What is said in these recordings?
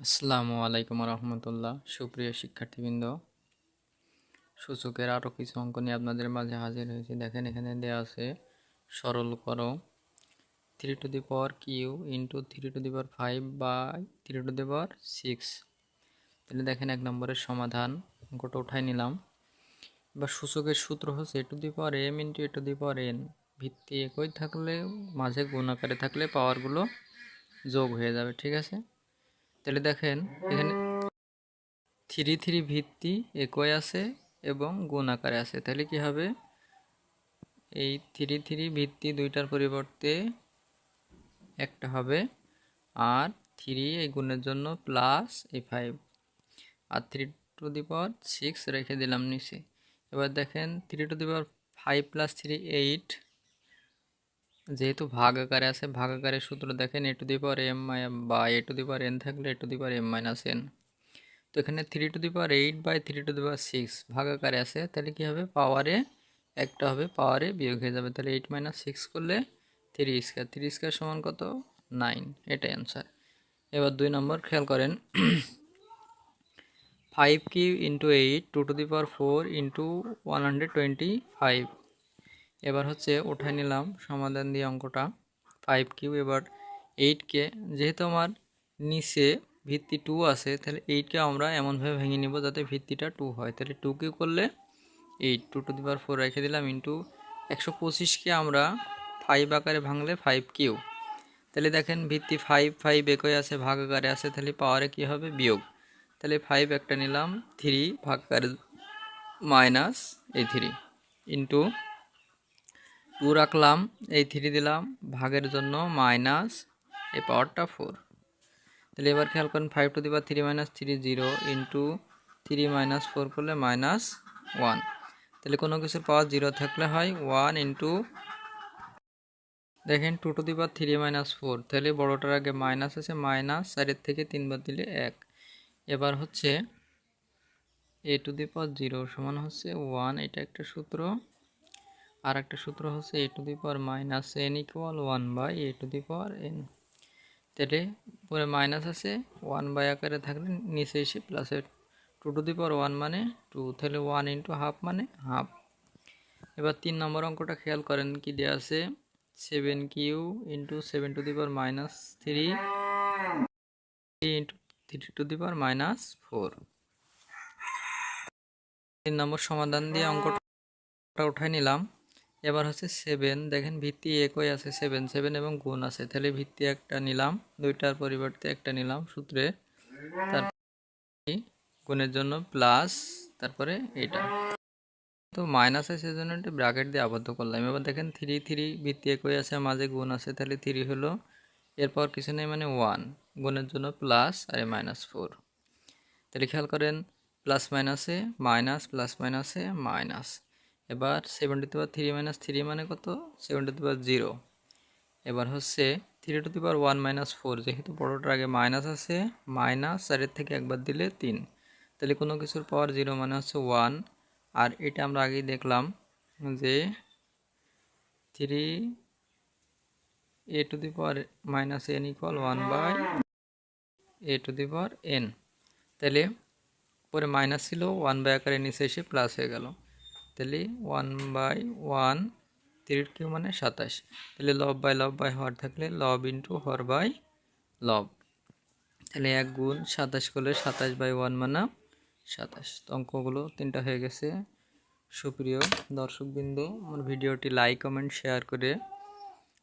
আসসালামু আলাইকুম রহমতুল্লাহ। সুপ্রিয় শিক্ষার্থীবৃন্দ, সূচকের আরও কিছু অঙ্ক নিয়ে আপনাদের মাঝে হাজির হয়েছে। দেখেন, এখানে দেওয়া আছে, সরল করো। Three to the power q into three to the power five by three to the power six তাহলে দেখেন, এক নম্বরের সমাধান অঙ্কটা উঠাই নিলাম। এবার সূচকের সূত্র হচ্ছে a to the power m into a to the power n ভিত্তি একই থাকলে, মাঝে গুণ আকারে থাকলে পাওয়ারগুলো যোগ হয়ে যাবে, ঠিক আছে? তাহলে দেখেন, এখানে থ্রি থ্রি ভিত্তি একই আছে এবং গুণ আকারে আছে। তাহলে কি হবে? এই থ্রি থ্রি ভিত্তি দুইটার পরিবর্তে একটা হবে। আর থ্রি এই গুণের জন্য প্লাস এই five. R three to the power six রেখে দিলাম নিচে। এবার দেখেন, three to the power five plus three eight যেহেতু ভাগ আকারে আছে, ভাগ আকারের সূত্র দেখেন a to the power M বা a to the power n থাকলে a to the power m minus n তো এখানে three to the power eight by three to the power six ভাগ আকারে আছে, তাহলে কী হবে? পাওয়ারে একটা হবে পাওয়ারে বিয়োগ হয়ে যাবে। তাহলে এইট মাইনাস সিক্স করলে থ্রি স্কোয়ার থ্রি স্কোয়ার সমান কত? নাইন এটাই অ্যান্সার এবার দুই নম্বর খেয়াল করেন। Five q into eight two to the power four into one hundred twenty five এবার হচ্ছে উঠাই নিলাম, সমাধান দিয়ে অঙ্কটা ফাইভ কিউ এবার এইটকে যেহেতু আমার নিচে ভিত্তি টু আছে, তাহলে এইটকে আমরা এমনভাবে ভেঙে নিব যাতে ভিত্তিটা টু হয়। তাহলে টু কিউ করলে eight two to the power four রেখে দিলাম ইন্টু একশো পঁচিশকে আমরা ফাইভ আকারে ভাঙলে ফাইভ কিউ তাহলে দেখেন ভিত্তি ফাইভ ফাইভ একই আছে, ভাগ আকারে আছে, তাহলে পাওয়ারে কী হবে? বিয়োগ। তাহলে ফাইভ একটা নিলাম থ্রি ভাগ আকারে মাইনাস এই থ্রি ইন্টু টু রাখলাম, এই থ্রি দিলাম, ভাগের জন্য মাইনাস এই পাওয়ারটা ফোর তাহলে এবার খেয়াল করেন five to the power three minus three zero into three minus four করলে মাইনাস ওয়ান তাহলে কোনো কিছুর পাওয়ার জিরো থাকলে হয় ওয়ান ইন্টু দেখেন two to the power three minus four তাহলে বড়োটার আগে মাইনাস আছে মাইনাস চারের থেকে তিনবার দিলে এক। এবার হচ্ছে a to the power zero সমান হচ্ছে ওয়ান এটা একটা সূত্র। আর একটা সূত্র হচ্ছে a to the power minus n equal one by a to the power n তাহলে পরে মাইনাস আছে ওয়ান বাই আকারে থাকলে নিচে এসে প্লাসের two to the power one মানে টু তাহলে ওয়ান ইন্টু হাফ মানে হাফ এবার তিন নম্বর অঙ্কটা খেয়াল করেন কি দেওয়া আছে seven q into seven to the power minus three into three to the power minus four তিন নম্বর সমাধান দিয়ে অঙ্কটা উঠাই নিলাম। এবার হচ্ছে সেভেন দেখেন ভিত্তি একই আছে সেভেন সেভেন এবং গুণ আছে। তাহলে ভিত্তি একটা নিলাম, দুইটার পরিবর্তে একটা নিলাম সূত্রে। তারপরে গুণের জন্য প্লাস তারপরে এটা তো মাইনাস আছে সেজন্য একটা ব্র্যাকেট দিয়ে আবদ্ধ করলাম। এবার দেখেন থ্রি থ্রি ভিত্তি একই আছে, মাঝে গুণ আছে, তাহলে থ্রি হলো। এরপর কিছু নেই মানে ওয়ান গুণের জন্য প্লাস আর মাইনাস ফোর তাহলে খেয়াল করেন প্লাস মাইনাসে মাইনাস প্লাস মাইনাসে মাইনাস এবার seven to power three minus three মানে কত? সেভেন টু পাওয়ার জিরো এবার হচ্ছে three to the power one minus four যেহেতু বড়োটার আগে মাইনাস আছে মাইনাস চারের থেকে একবার দিলে তিন। তাহলে কোনো কিছুর পাওয়ার জিরো মানে হচ্ছে ওয়ান আর এটা আমরা আগেই দেখলাম যে three a to the power minus n equal one by a to the power n তাহলে পরে মাইনাস ছিল ওয়ান বাই আকারে নিচে এসে প্লাস হয়ে গেল। তাহলে one by one three q মানে সাতাশ। তাহলে লব বাই লব বাই হর থাকলে লব ইন্টু হর বাই লব তাহলে এক গুণ সাতাশ করলে সাতাশ বাই ওয়ান মানে সাতাশ। তো অঙ্কগুলো তিনটা হয়ে গেছে। সুপ্রিয় দর্শকবৃন্দ, আমার ভিডিওটি লাইক কমেন্ট শেয়ার করে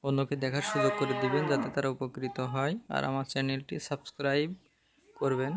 অন্যকে দেখার সুযোগ করে দিবেন যাতে তারা উপকৃত হয়। আর আমার চ্যানেলটি সাবস্ক্রাইব করবেন।